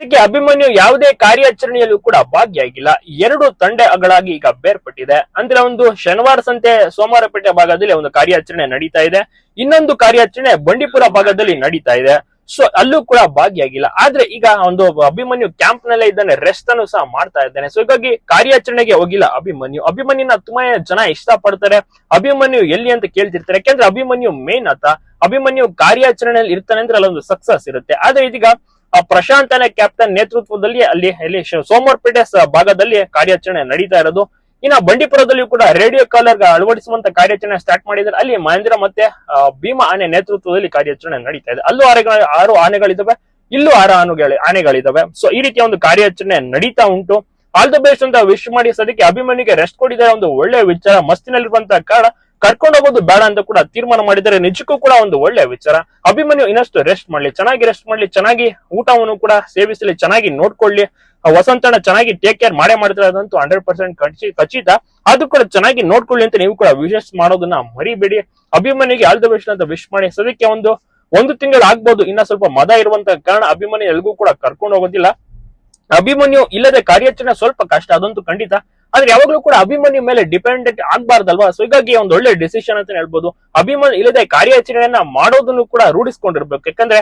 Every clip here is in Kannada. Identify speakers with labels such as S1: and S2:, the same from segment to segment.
S1: ಇದಕ್ಕೆ ಅಭಿಮನ್ಯು ಯಾವುದೇ ಕಾರ್ಯಾಚರಣೆಯಲ್ಲೂ ಕೂಡ ಭಾಗಿಯಾಗಿಲ್ಲ. ಎರಡು ತಂಡಗಳಾಗಿ ಈಗ ಬೇರ್ಪಟ್ಟಿದೆ. ಅಂದ್ರೆ ಒಂದು ಶನಿವಾರ ಸಂತೆ ಸೋಮವಾರಪೇಟೆ ಭಾಗದಲ್ಲಿ ಒಂದು ಕಾರ್ಯಾಚರಣೆ ನಡೀತಾ ಇದೆ. ಇನ್ನೊಂದು ಕಾರ್ಯಾಚರಣೆ ಬಂಡೀಪುರ ಭಾಗದಲ್ಲಿ ನಡೀತಾ ಇದೆ. ಸೊ ಅಲ್ಲೂ ಕೂಡ ಭಾಗಿಯಾಗಿಲ್ಲ. ಆದ್ರೆ ಈಗ ಒಂದು ಅಭಿಮನ್ಯು ಕ್ಯಾಂಪ್ ನಲ್ಲೇ ಇದ್ದಾನೆ ರೆಸ್ಟ್ ಅನ್ನು ಸಹ ಮಾಡ್ತಾ ಇದ್ದಾನೆ. ಸೊ ಹೀಗಾಗಿ ಕಾರ್ಯಾಚರಣೆಗೆ ಹೋಗಿಲ್ಲ ಅಭಿಮನ್ಯು. ಅಭಿಮನ್ಯುನ ತುಂಬಾ ಜನ ಇಷ್ಟ ಪಡ್ತಾರೆ ಅಭಿಮನ್ಯು ಎಲ್ಲಿ ಅಂತ ಕೇಳ್ತಿರ್ತಾರೆ. ಯಾಕೆಂದ್ರೆ ಅಭಿಮನ್ಯು ಮೇನ್ ಆತ. ಅಭಿಮನ್ಯು ಕಾರ್ಯಾಚರಣೆಯಲ್ಲಿ ಇರ್ತಾನೆ ಅಂದ್ರೆ ಅಲ್ಲೊಂದು ಸಕ್ಸಸ್ ಇರುತ್ತೆ. ಆದ್ರೆ ಇದೀಗ ಆ ಪ್ರಶಾಂತ್ ಅನೆ ಕ್ಯಾಪ್ಟನ್ ನೇತೃತ್ವದಲ್ಲಿ ಅಲ್ಲಿ ಇಲ್ಲಿ ಸೋಮವಾರಪೇಟೆ ಭಾಗದಲ್ಲಿ ಕಾರ್ಯಾಚರಣೆ ನಡೀತಾ ಇರೋದು. ಇನ್ನ ಬಂಡೀಪುರದಲ್ಲಿಯೂ ಕೂಡ ರೇಡಿಯೋ ಕಾಲರ್ ಅಳವಡಿಸುವಂತ ಕಾರ್ಯಾಚರಣೆ ಸ್ಟಾರ್ಟ್ ಮಾಡಿದ್ರೆ ಅಲ್ಲಿ ಮಹೇಂದ್ರ ಮತ್ತೆ ಭೀಮಾ ಆನೆ ನೇತೃತ್ವದಲ್ಲಿ ಕಾರ್ಯಾಚರಣೆ ನಡೀತಾ ಇದೆ. ಅಲ್ಲೂ ಆರು ಆನೆಗಳಿದಾವೆ, ಇಲ್ಲೂ ಆರು ಆನೆಗಳ, ಆನೆಗಳಿದಾವೆ. ಸೊ ಈ ರೀತಿಯ ಒಂದು ಕಾರ್ಯಾಚರಣೆ ನಡೀತಾ ಉಂಟು. ಆಲ್ ದ ಬೆಸ್ಟ್ ಅಂತ ವಿಶ್ ಮಾಡಿ ಸದ್ಯಕ್ಕೆ ಅಭಿಮನ್ಯುಗೆ ರೆಸ್ಟ್ ಕೊಟ್ಟಿದ್ದಾರೆ. ಒಂದು ಒಳ್ಳೆ ವಿಚಾರ ಮಸ್ತಿನಲ್ಲಿರುವಂತಹ ಕಾರಣ ಕರ್ಕೊಂಡು ಹೋಗೋದು ಬೇಡ ಅಂತ ಕೂಡ ತೀರ್ಮಾನ ಮಾಡಿದರೆ ನಿಜಕ್ಕೂ ಕೂಡ ಒಂದು ಒಳ್ಳೆ ವಿಚಾರ. ಅಭಿಮನ್ಯು ಇನ್ನಷ್ಟು ರೆಸ್ಟ್ ಮಾಡ್ಲಿ. ಚೆನ್ನಾಗಿ ರೆಸ್ಟ್ ಮಾಡ್ಲಿ. ಚೆನ್ನಾಗಿ ಊಟವನ್ನು ಕೂಡ ಸೇವಿಸಲಿ. ಚೆನ್ನಾಗಿ ನೋಡ್ಕೊಳ್ಳಿ. ವಸಂತನ ಚೆನ್ನಾಗಿ ಟೇಕ್ ಕೇರ್ ಮಾಡೇ ಮಾಡ್ತಾರೆ ಅದಂತೂ ಹಂಡ್ರೆಡ್ ಪರ್ಸೆಂಟ್ ಖಚಿತ. ಅದು ಕೂಡ ಚೆನ್ನಾಗಿ ನೋಡ್ಕೊಳ್ಳಿ ಅಂತ ನೀವು ಕೂಡ ವಿಶೇಷ ಮಾಡೋದನ್ನ ಮರಿಬೇಡಿ. ಅಭಿಮನ್ಯುಗೆ ಆಲ್ ದ ಅಂತ ವಿಶ್ ಮಾಡಿ. ಸದ್ಯಕ್ಕೆ ಒಂದು ಒಂದು ತಿಂಗಳು ಆಗ್ಬೋದು. ಇನ್ನ ಸ್ವಲ್ಪ ಮದ ಇರುವಂತ ಕಾರಣ ಅಭಿಮನ್ಯು ಎಲ್ಗೂ ಕೂಡ ಕರ್ಕೊಂಡು ಹೋಗೋದಿಲ್ಲ. ಅಭಿಮನ್ಯು ಇಲ್ಲದೆ ಕಾರ್ಯಾಚರಣೆ ಸ್ವಲ್ಪ ಕಷ್ಟ. ಅದಂತೂ ಖಂಡಿತ. ಆದ್ರೆ ಯಾವಾಗ್ಲೂ ಕೂಡ ಅಭಿಮನ್ಯು ಮೇಲೆ ಡಿಪೆಂಡೆಂಟ್ ಆಗ್ಬಾರ್ದಲ್ವಾ? ಸೊ ಹೀಗಾಗಿ ಒಂದು ಒಳ್ಳೆ ಡಿಸಿಷನ್ ಅಂತ ಹೇಳ್ಬೋದು. ಅಭಿಮನ್ಯು ಇಲ್ಲದೆ ಕಾರ್ಯಾಚರಣೆಯನ್ನ ಮಾಡೋದನ್ನು ಕೂಡ ರೂಢಿಸ್ಕೊಂಡಿರ್ಬೇಕು. ಯಾಕಂದ್ರೆ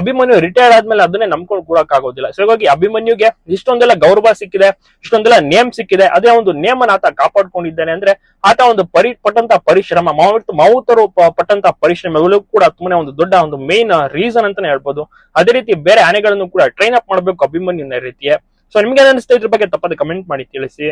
S1: ಅಭಿಮನ್ಯು ರಿಟೈರ್ಡ್ ಆದ್ಮೇಲೆ ಅದನ್ನೇ ನಂಬ್ಕೊಂಡು ಕೂಡಕ್ ಆಗೋದಿಲ್ಲ ಸೊ ಹೀಗಾಗಿ ಅಭಿಮನ್ಯುಗೆ ಇಷ್ಟೊಂದೆಲ್ಲ ಗೌರವ ಸಿಕ್ಕಿದೆ, ಇಷ್ಟೊಂದೆಲ್ಲ ನೇಮ್ ಸಿಕ್ಕಿದೆ. ಅದೇ ಒಂದು ನೇಮನ್ನ ಆತ ಕಾಪಾಡ್ಕೊಂಡಿದ್ದಾನೆ ಅಂದ್ರೆ, ಆತ ಒಂದು ಪರಿ, ಪಟ್ಟಂತ ಪರಿಶ್ರಮ ಮಾವುತ ಮಾವುತರು ಪಟ್ಟಂತ ಪರಿಶ್ರಮಗಳು ಕೂಡ ತುಂಬಾನೇ ಒಂದು ದೊಡ್ಡ ಒಂದು ಮೇನ್ ರೀಸನ್ ಅಂತಾನೆ ಹೇಳ್ಬೋದು. ಅದೇ ರೀತಿ ಬೇರೆ ಆನೆಗಳನ್ನು ಕೂಡ ಟ್ರೈನ್ ಅಪ್ ಮಾಡಬೇಕು ಅಭಿಮನ್ಯುನ ರೀತಿಯೇ. ಸೊ ನಿಮ್ಗೆ ಅನಿಸ್ತಾ ಇದ್ರ ಬಗ್ಗೆ ತಪ್ಪದೆ ಕಮೆಂಟ್ ಮಾಡಿ ತಿಳಿಸಿ.